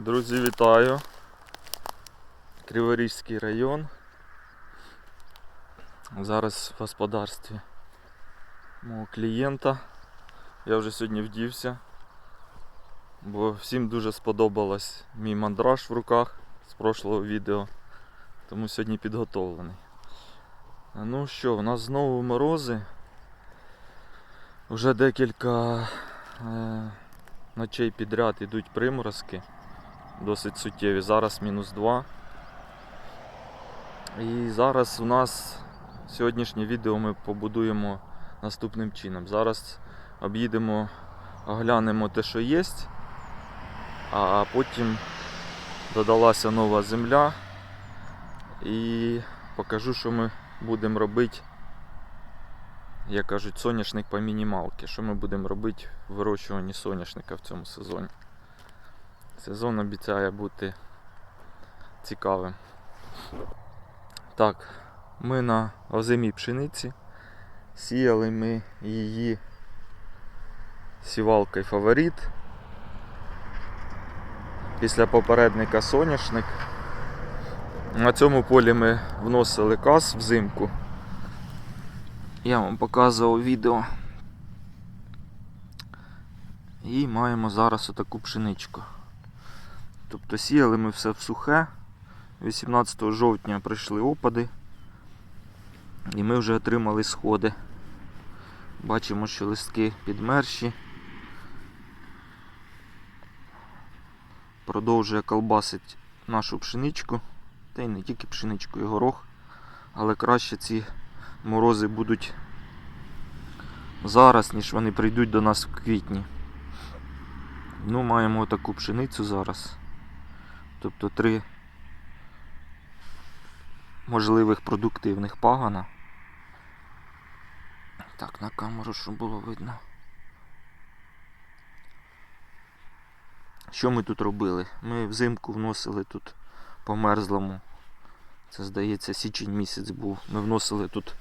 Друзі, вітаю. Криворізький район. Зараз в господарстві мого клієнта. Я вже сьогодні вдівся, бо всім дуже сподобалось мій мандраж в руках з прошлого відео. Тому сьогодні підготовлений. Ну що, у нас знову морози. Уже декілька е, ночей підряд йдуть приморозки досить суттєві. Зараз мінус 2. І зараз у нас сьогоднішнє відео ми побудуємо наступним чином. Зараз об'їдемо, оглянемо те, що є, а потім додалася нова земля і покажу, що ми будемо робити, як кажуть, соняшник по мінімалки. Що ми будемо робити в вирощуванні соняшника в цьому сезоні. Сезон обіцяє бути цікавим. Так, ми на озимій пшениці. Сіяли ми її сівалкою фаворит. Після попередника соняшник. На цьому полі ми вносили каз взимку. Я вам показував відео. І маємо зараз отаку пшеничку. Тобто сіяли ми все в сухе. 18 жовтня прийшли опади. І ми вже отримали сходи. Бачимо, що листки підмерші. Продовжує колбасить нашу пшеничку. Та й не тільки пшеничку і горох. Але краще ці морози будуть зараз, ніж вони прийдуть до нас в квітні. Ну, маємо таку пшеницю зараз. Тобто три можливих продуктивних пагана. Так, на камеру, щоб було видно. Що ми тут робили? Ми взимку вносили тут по мерзлому. Це здається січень місяць був. Ми вносили тут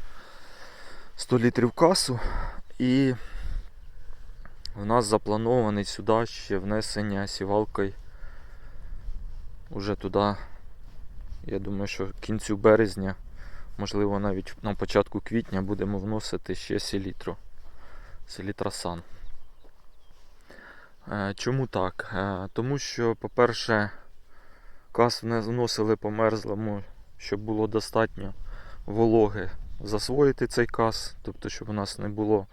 100 літрів касу і у нас запланований сюди ще внесення сівалкою уже туди, я думаю, що кінцю березня, можливо навіть на початку квітня будемо вносити ще селітру. Селітрасан. Е, Чому так? Е, Тому що, по-перше, кас вне- вносили по мерзлому, щоб було достатньо вологи засвоїти цей кас, тобто, щоб у нас не було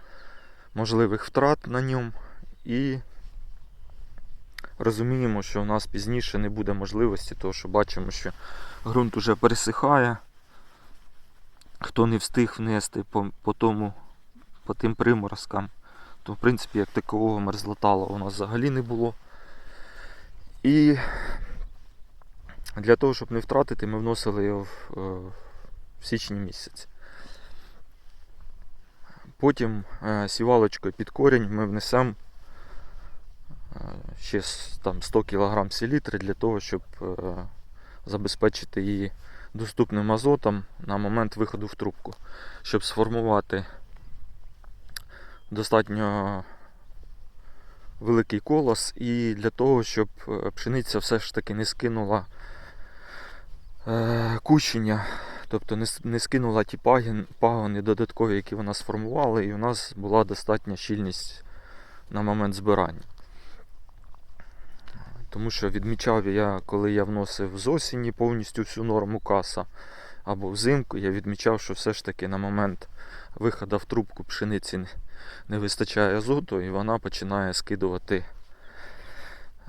можливих втрат на ньому. І розуміємо, що у нас пізніше не буде можливості, тому що бачимо, що ґрунт уже пересихає. Хто не встиг внести по, по, тому, по тим приморозкам, то в принципі як такового мерзлотала у нас взагалі не було. І для того, щоб не втратити, ми вносили його в, е, в січні місяці. Потім е, сівалочкою під корінь ми внесемо ще там 100 кг селітри для того, щоб е, забезпечити її доступним азотом на момент виходу в трубку, щоб сформувати достатньо великий колос і для того, щоб е, пшениця все ж таки не скинула е, кущення, тобто не, скинула ті пагони додаткові, які вона сформувала, і у нас була достатня щільність на момент збирання. Тому що відмічав я, коли я вносив з осені повністю всю норму каса або взимку, я відмічав, що все ж таки на момент виходу в трубку пшениці не- вистачає азоту і вона починає скидувати,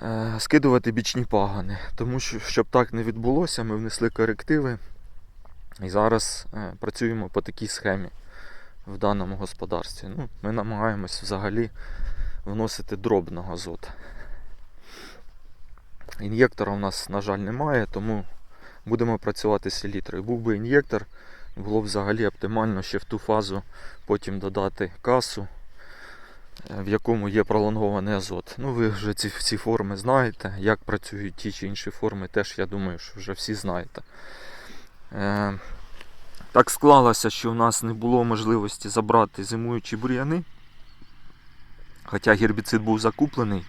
е, скидувати бічні пагани. Тому що, щоб так не відбулося, ми внесли корективи і зараз е, працюємо по такій схемі в даному господарстві. Ну, ми намагаємось взагалі вносити дробно азот. Ін'єктора у нас, на жаль, немає, тому будемо працювати з селітрою. Був би ін'єктор, було б взагалі оптимально ще в ту фазу потім додати касу, е, в якому є пролонгований азот. Ну, ви вже ці, ці форми знаєте. Як працюють ті чи інші форми, теж я думаю, що вже всі знаєте. Е, так склалося, що в нас не було можливості забрати зимуючі бур'яни. Хоча гербіцид був закуплений.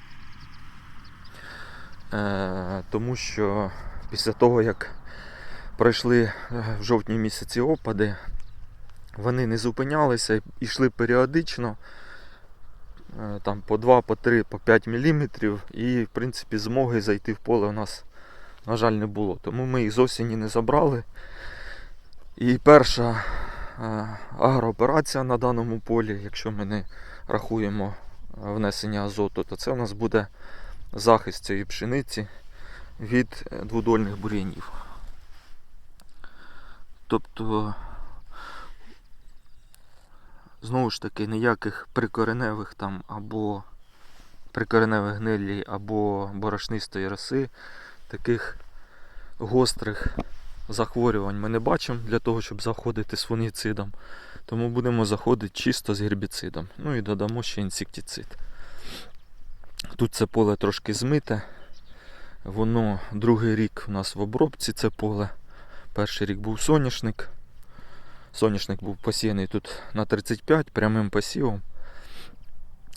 Е, тому що після того, як пройшли е, в жовтні місяці опади, вони не зупинялися і йшли періодично, е, там по 2, по 3, по 5 мм, і в принципі змоги зайти в поле у нас, на жаль, не було. Тому ми їх з осені не забрали. І перша агрооперація на даному полі, якщо ми не рахуємо внесення азоту, то це у нас буде захист цієї пшениці від е, двудольних бур'янів. Тобто, знову ж таки, ніяких прикореневих там або прикореневих гнилі, або борошнистої роси, таких гострих захворювань ми не бачимо для того, щоб заходити з фунгіцидом. Тому будемо заходити чисто з гербіцидом. Ну і додамо ще інсектицид. Тут це поле трошки змите. Воно другий рік у нас в обробці це поле. Перший рік був соняшник. Соняшник був посіяний тут на 35 прямим посівом.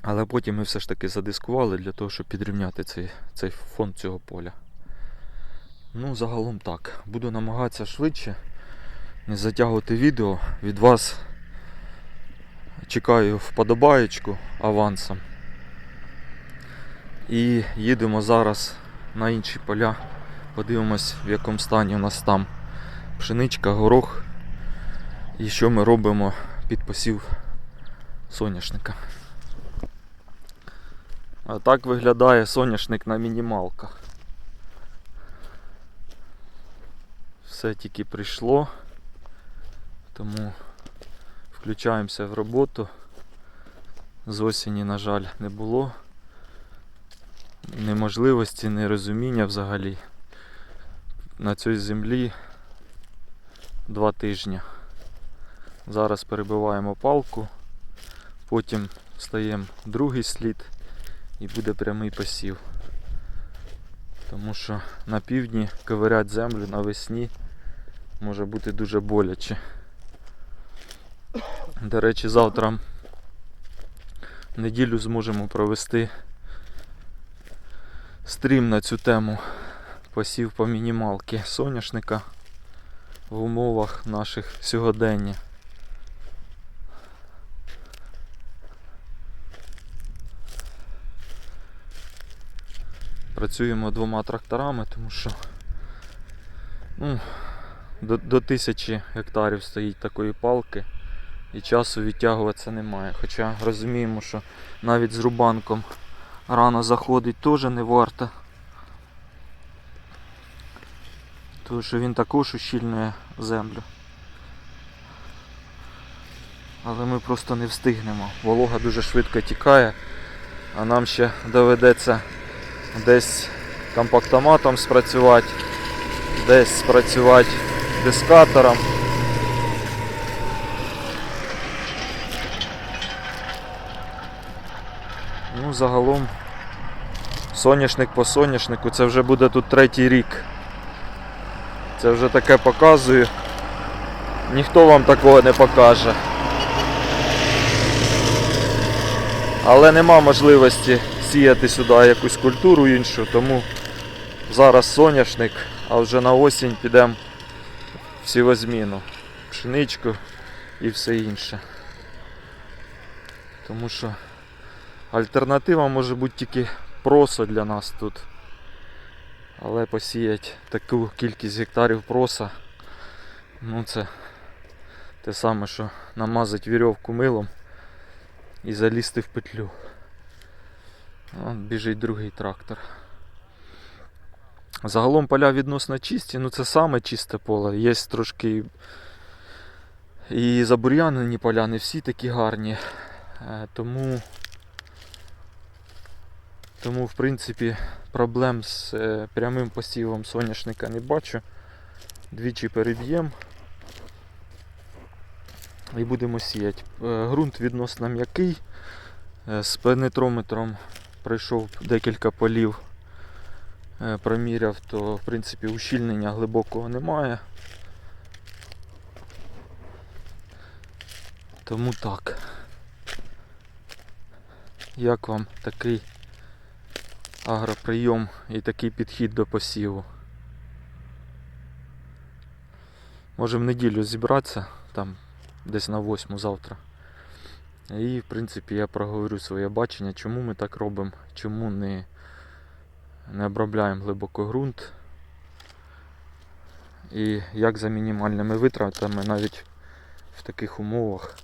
Але потім ми все ж таки задискували для того, щоб підрівняти цей, цей фон цього поля. Ну, загалом так. Буду намагатися швидше не затягувати відео. Від вас чекаю вподобаєчку авансом. І їдемо зараз на інші поля. Подивимось, в якому стані у нас там пшеничка, горох. І що ми робимо під посів соняшника. А так виглядає соняшник на мінімалках. Все тільки прийшло, тому включаємося в роботу. З осені, на жаль, не було неможливості, нерозуміння взагалі. На цій землі два тижні. Зараз перебиваємо палку, потім стаємо другий слід і буде прямий посів. Тому що на півдні ковирять землю навесні може бути дуже боляче. До речі, завтра неділю зможемо провести стрім на цю тему посів по мінімалки соняшника в умовах наших сьогодення. Працюємо двома тракторами, тому що ну, до, до тисячі гектарів стоїть такої палки і часу відтягуватися немає. Хоча розуміємо, що навіть з рубанком рано заходить теж не варто. Тому що він також ущільнює землю. Але ми просто не встигнемо. Волога дуже швидко тікає, а нам ще доведеться десь компактоматом спрацювати, десь спрацювати дискатором. Ну, загалом соняшник по соняшнику це вже буде тут третій рік. Це вже таке показую. Ніхто вам такого не покаже. Але нема можливості сіяти сюди якусь культуру іншу, тому зараз соняшник, а вже на осінь підемо в сівозміну. Пшеничку і все інше. Тому що альтернатива може бути тільки просо для нас тут. Але посіяти таку кількість гектарів проса, ну це те саме, що намазати вірьовку милом і залізти в петлю. От біжить другий трактор. Загалом поля відносно чисті, ну це саме чисте поле. Є трошки і забур'янені поля, не всі такі гарні. Е, Тому, тому в принципі, проблем з е, прямим посівом соняшника не бачу. Двічі переб'ємо і будемо сіяти. Е, Ґрунт відносно м'який. Е, З пенетрометром пройшов декілька полів, е, проміряв, то в принципі ущільнення глибокого немає. Тому так. Як вам такий агроприйом і такий підхід до посіву. Може в неділю зібратися, там десь на восьму завтра. І, в принципі, я проговорю своє бачення, чому ми так робимо, чому не, не обробляємо глибоко ґрунт. І як за мінімальними витратами навіть в таких умовах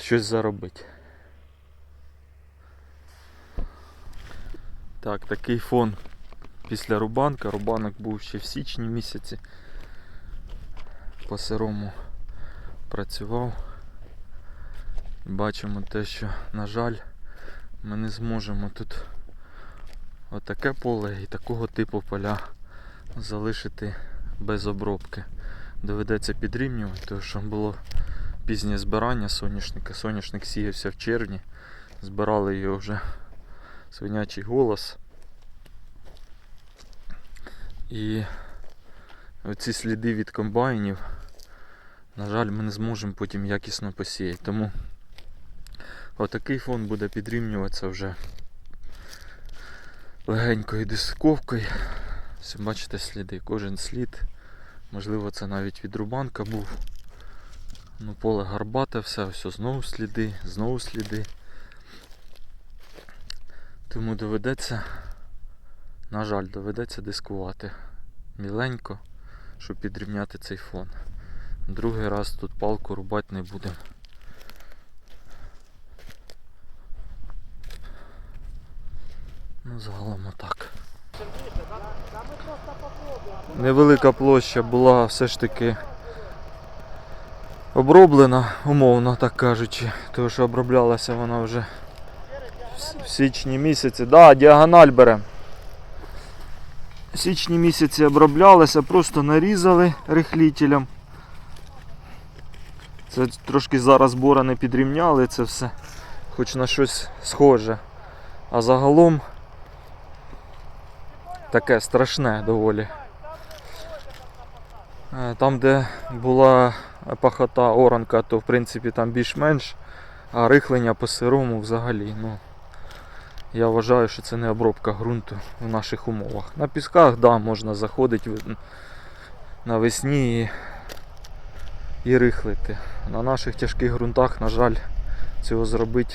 щось заробити. Так, такий фон після рубанка. Рубанок був ще в січні місяці. По сирому працював. Бачимо те, що, на жаль, ми не зможемо тут отаке поле і такого типу поля залишити без обробки. Доведеться підрівнювати, тому що було пізнє збирання соняшника. Соняшник сіявся в червні. Збирали його вже свинячий голос. І оці сліди від комбайнів, на жаль, ми не зможемо потім якісно посіяти. Тому отакий фон буде підрівнюватися вже легенькою дисковкою. Все, бачите сліди, кожен слід. Можливо, це навіть від рубанка був. Ну, поле гарбате, все, все, знову сліди, знову сліди. Тому доведеться, на жаль, доведеться дискувати міленько, щоб підрівняти цей фон. Другий раз тут палку рубати не будемо. Ну, загалом отак. Невелика площа була все ж таки оброблена, умовно так кажучи, тому що оброблялася вона вже в- січні місяці. Да, діагональ бере. В січні місяці оброблялася, просто нарізали рихлітелем. Це трошки зараз борони підрівняли це все, хоч на щось схоже. А загалом таке страшне доволі. Е, Там, де була пахота оранка, то в принципі там більш-менш, а рихлення по сирому взагалі. Ну, я вважаю, що це не обробка ґрунту в наших умовах. На пісках, да, можна заходити навесні і, і рихлити. На наших тяжких ґрунтах, на жаль, цього зробити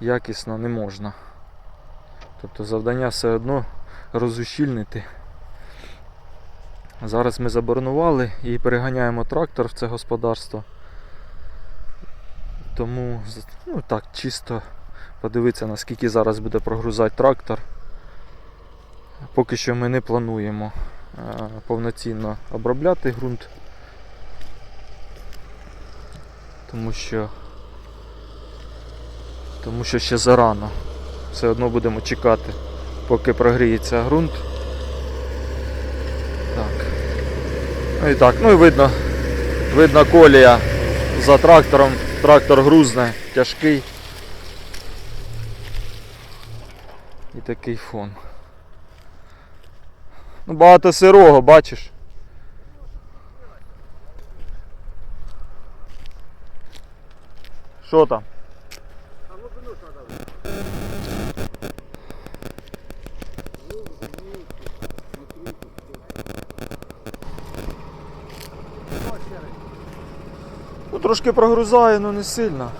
якісно не можна. Тобто завдання все одно розущільнити. Зараз ми заборонували і переганяємо трактор в це господарство. Тому ну, так, чисто подивитися, наскільки зараз буде прогрузати трактор. Поки що ми не плануємо е, повноцінно обробляти ґрунт. Тому що, тому що ще зарано. Все одно будемо чекати, поки прогріється ґрунт. Так. Ну і так, ну і видно, видно колія за трактором. Трактор грузне, тяжкий. І такий фон. Ну, багато сирого, бачиш. Що там? Ну, трошки прогрузає, але не сильно.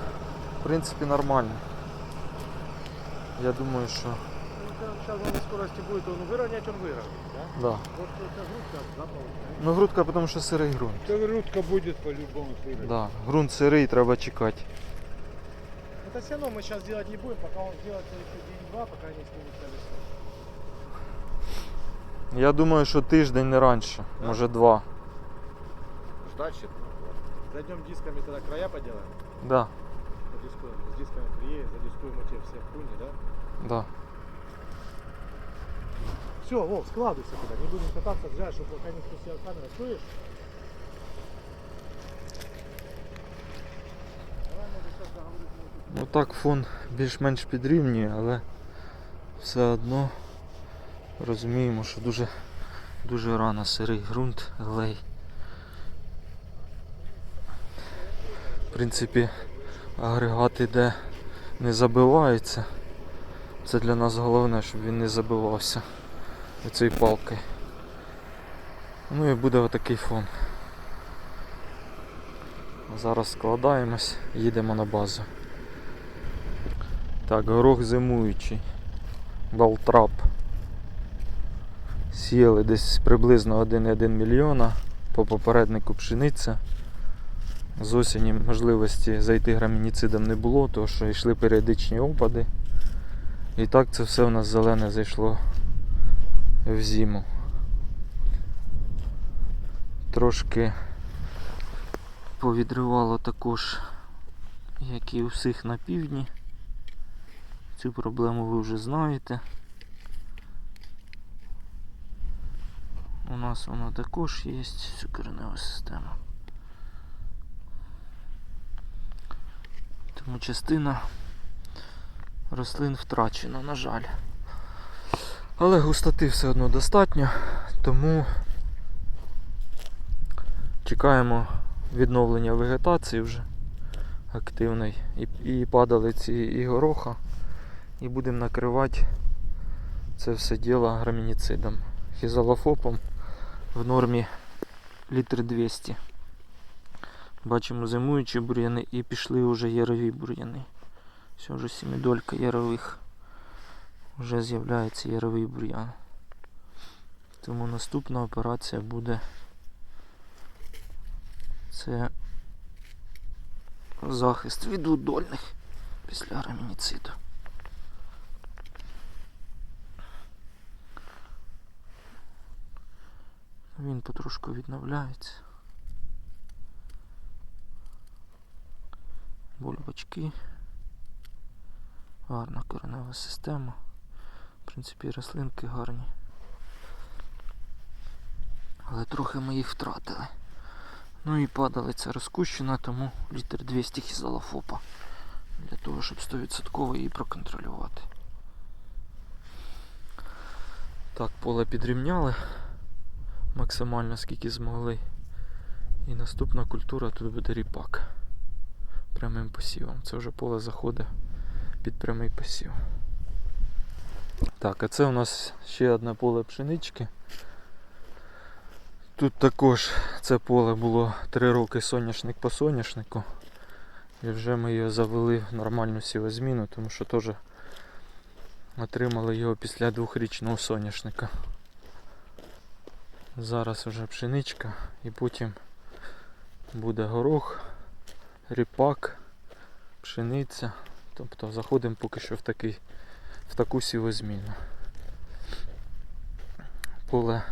В принципі, нормально. Я думаю, що. Сейчас он на скорости будет, он выровнять, он выровняет, да? Да. Вот эта грудка запал. Ну, грудка, тому що сирий ґрунт. Эта грудка будет по-любому сырой. Да. Ґрунт сирий, треба чекати. Это все равно мы сейчас делать не будем, пока он сделает еще день-два, пока не снимется лесок. Я думаю, що тиждень не раніше, може два. Ждать щит. Зайдем дисками тогда края поделаем. Да, Задискуем. С дисками приедем, задискуем эти все хуйни, да? да. Все, Вов, складывайся туда, не будем кататься, взять, чтобы пока не спустил камеру. Слышишь? Давай, может, сейчас договорюсь. Ну так фон більш-менш підрівнює, але все одно розуміємо, що дуже, дуже рано сирий ґрунт, глей. В принципі, агрегат іде не забивається. Це для нас головне, щоб він не забивався цією палкою. Ну і буде отакий фон. Зараз складаємось, їдемо на базу. Так, горох зимуючий. Балтрап. Сіяли десь приблизно 1,1 мільйона по попереднику пшениця. З осені можливості зайти грамініцидом не було, тому що йшли періодичні опади. І так це все у нас зелене зайшло в зиму. Трошки повідривало також, як і у всіх на півдні. Цю проблему ви вже знаєте. У нас вона також є, ця коренева система. Тому частина рослин втрачена, на жаль. Але густоти все одно достатньо, тому чекаємо відновлення вегетації вже активної і, і падалиці, і гороха. І будемо накривати це все діло грамініцидом. Хізалофопом в нормі літр 200. Бачимо зимуючі бур'яни і пішли вже ярові бур'яни. Все вже сімідолька ярових. Вже з'являється яровий бур'ян. Тому наступна операція буде це захист від удольних після грамініциду. Він потрошку відновляється. Бульбочки. Гарна коренева система. В принципі, рослинки гарні. Але трохи ми їх втратили. Ну і падалиця розкущена, тому літр 200 хізалофопа. Для того, щоб 100% її проконтролювати. Так, поле підрівняли максимально скільки змогли. І наступна культура тут буде ріпак. Прямим посівом. Це вже поле заходить під прямий посів. Так, а це у нас ще одне поле пшенички. Тут також це поле було 3 роки соняшник по соняшнику. І вже ми його завели в нормальну сівозміну, тому що теж отримали його після двохрічного соняшника. Зараз вже пшеничка і потім буде горох, ріпак, пшениця. Тобто заходимо поки що в, такий, в таку сівозміну. Поле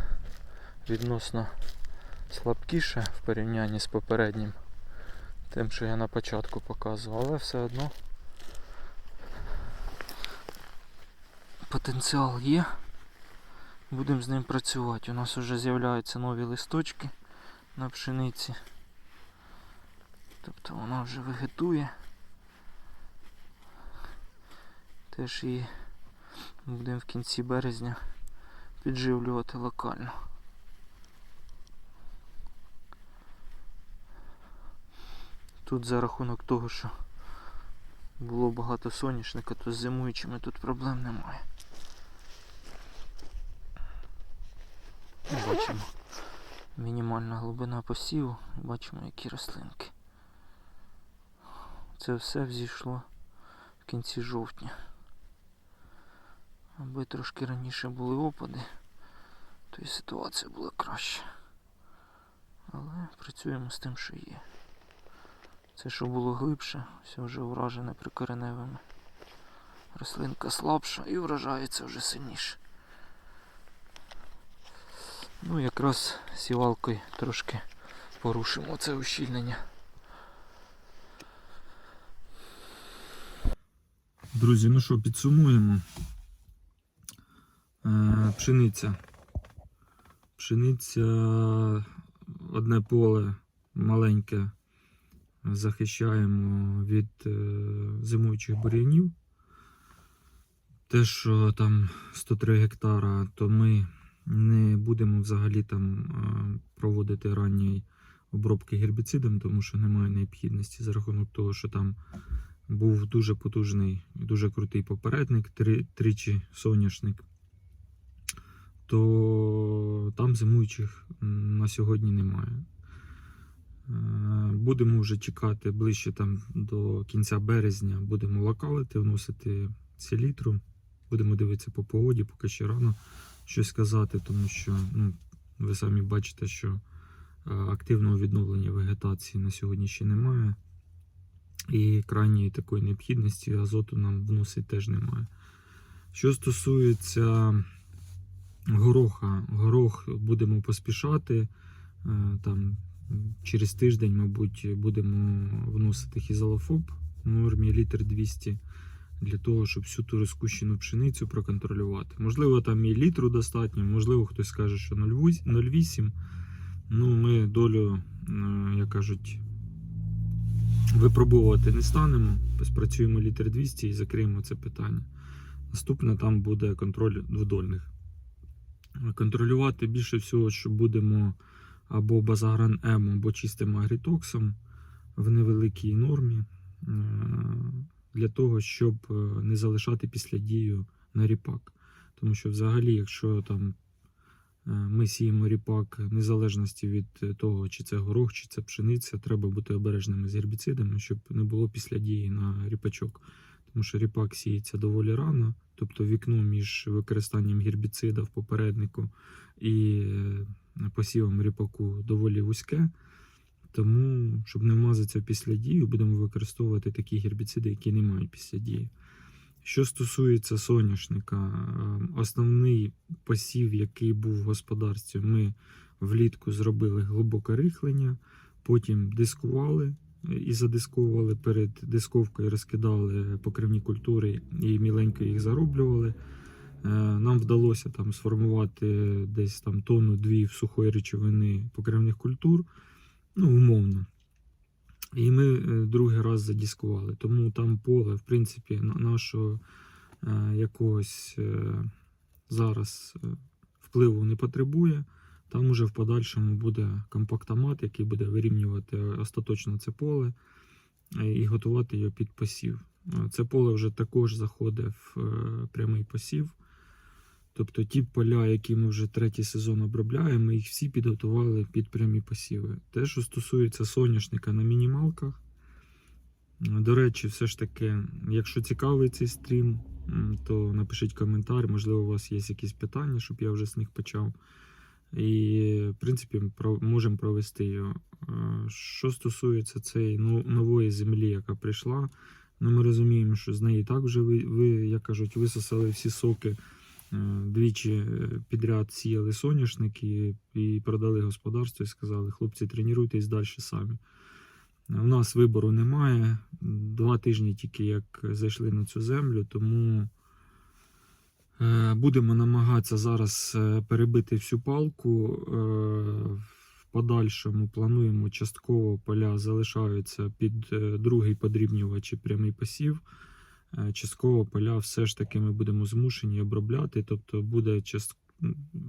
відносно слабкіше в порівнянні з попереднім, тим, що я на початку показував, але все одно потенціал є. Будемо з ним працювати. У нас вже з'являються нові листочки на пшениці. Тобто вона вже вегетує. Теж її будемо в кінці березня підживлювати локально. Тут за рахунок того, що було багато соняшника, то з зимуючими тут проблем немає. Бачимо мінімальна глибина посіву, бачимо які рослинки. Це все взійшло в кінці жовтня. Аби трошки раніше були опади, то і ситуація була краща. Але працюємо з тим, що є. Це, що було глибше, все вже уражене прикореневими. Рослинка слабша і вражається вже сильніше. Ну, якраз сівалкою трошки порушимо це ущільнення. Друзі, ну що, підсумуємо. Е, пшениця. Пшениця одне поле маленьке захищаємо від е, зимуючих бур'янів. Те, що там 103 гектара, то ми не будемо взагалі там е, проводити ранньої обробки гербіцидом, тому що немає необхідності за рахунок того, що там був дуже потужний, і дуже крутий попередник, три, тричі соняшник, то там зимуючих на сьогодні немає. Е, Будемо вже чекати ближче там до кінця березня, будемо локалити, вносити селітру. Будемо дивитися по погоді, поки ще рано щось сказати, тому що ну, ви самі бачите, що е, активного відновлення вегетації на сьогодні ще немає. І крайньої такої необхідності азоту нам вносить теж немає. Що стосується гороха, горох будемо поспішати. Е, Там через тиждень, мабуть, будемо вносити хізалофоб в нормі літр 200 для того, щоб всю ту розкущену пшеницю проконтролювати. Можливо, там і літру достатньо, можливо, хтось скаже, що 0,8. 0,8. Ну, ми долю, е, як кажуть, випробовувати не станемо. Спрацюємо літр 200 і закриємо це питання. Наступне там буде контроль дводольних. Контролювати більше всього, що будемо або базагран М, або чистим агрітоксом в невеликій нормі е, для того, щоб е, не залишати після дію на ріпак. Тому що взагалі, якщо там е, ми сіємо ріпак незалежності від того, чи це горох, чи це пшениця, треба бути обережними з гербіцидами, щоб не було після дії на ріпачок. Тому що ріпак сіється доволі рано, тобто вікно між використанням гербіцида в попереднику і е, посівом ріпаку доволі вузьке. Тому, щоб не вмазатися після дії, будемо використовувати такі гербіциди, які не мають після дії. Що стосується соняшника, е, основний посів, який був в господарстві, ми влітку зробили глибоке рихлення, потім дискували і задисковували перед дисковкою, розкидали покривні культури і міленько їх зароблювали. Е, Нам вдалося там сформувати десь там тонну дві в сухої речовини покривних культур, ну, умовно. І ми е, другий раз задіскували. Тому там поле, в принципі, на- нашого е, якогось зараз впливу не потребує. Там уже в подальшому буде компактомат, який буде вирівнювати остаточно це поле е, і готувати його під посів. Е, Це поле вже також заходить в е, прямий посів. Тобто ті поля, які ми вже третій сезон обробляємо, ми їх всі підготували під прямі посіви. Те, що стосується соняшника на мінімалках. До речі, все ж таки, якщо цікавий цей стрім, то напишіть коментар, можливо, у вас є якісь питання, щоб я вже з них почав. І, в принципі, можемо провести його. Що стосується цієї ну- нової землі, яка прийшла, ну ми розуміємо, що з неї так вже ви, ви як кажуть, висосали всі соки. Двічі е, підряд сіяли соняшник і, продали господарство і сказали, хлопці, тренуйтесь далі самі. У нас вибору немає. Два тижні тільки як зайшли на цю землю, тому будемо намагатися зараз е, перебити всю палку. Е, В подальшому плануємо частково поля залишаються під е, другий подрібнювач і прямий посів. Е, Частково поля все ж таки ми будемо змушені обробляти. Тобто буде част...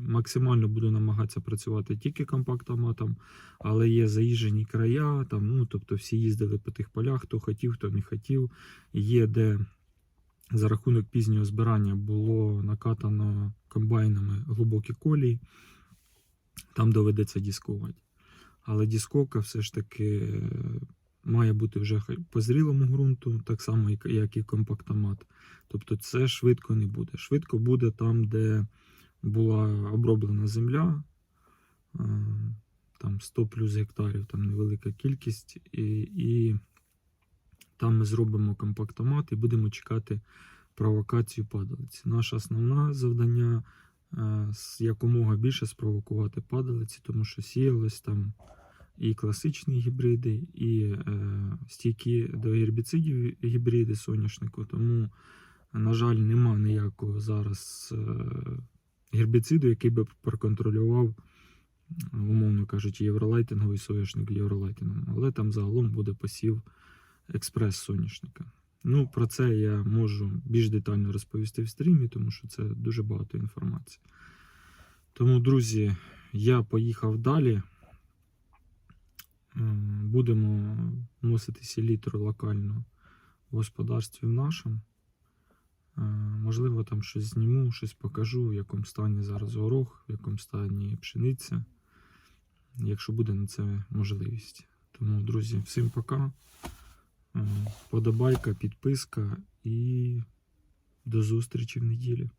максимально буду намагатися працювати тільки компактоматом, але є заїжджені края, там, ну, тобто всі їздили по тих полях, хто хотів, хто не хотів. Є де за рахунок пізнього збирання було накатано комбайнами глибокі колії, там доведеться дискувати. Але дісковка все ж таки е, має бути вже по зрілому ґрунту, так само, як- як і компактомат. Тобто це швидко не буде. Швидко буде там, де була оброблена земля, е, там 100 плюс гектарів, там невелика кількість, і, і там ми зробимо компактомат і будемо чекати провокацію падалиці. Наше основне завдання е, якомога більше спровокувати падалиці, тому що сіялось там і класичні гібриди, і е, стійкі до гербіцидів гібриди соняшнику. Тому, на жаль, нема ніякого зараз е, гербіциду, який би проконтролював, умовно кажучи, євролайтинговий соняшник євролайтингом. Але там загалом буде посів експрес соняшника. Ну, про це я можу більш детально розповісти в стрімі, тому що це дуже багато інформації. Тому, друзі, я поїхав далі. Будемо вносити селітру локально в господарстві в нашому. Е, Можливо, там щось зніму, щось покажу, в якому стані зараз горох, в якому стані пшениця, якщо буде на це можливість. Тому, друзі, всім пока. Подобайка, підписка і до зустрічі в неділю.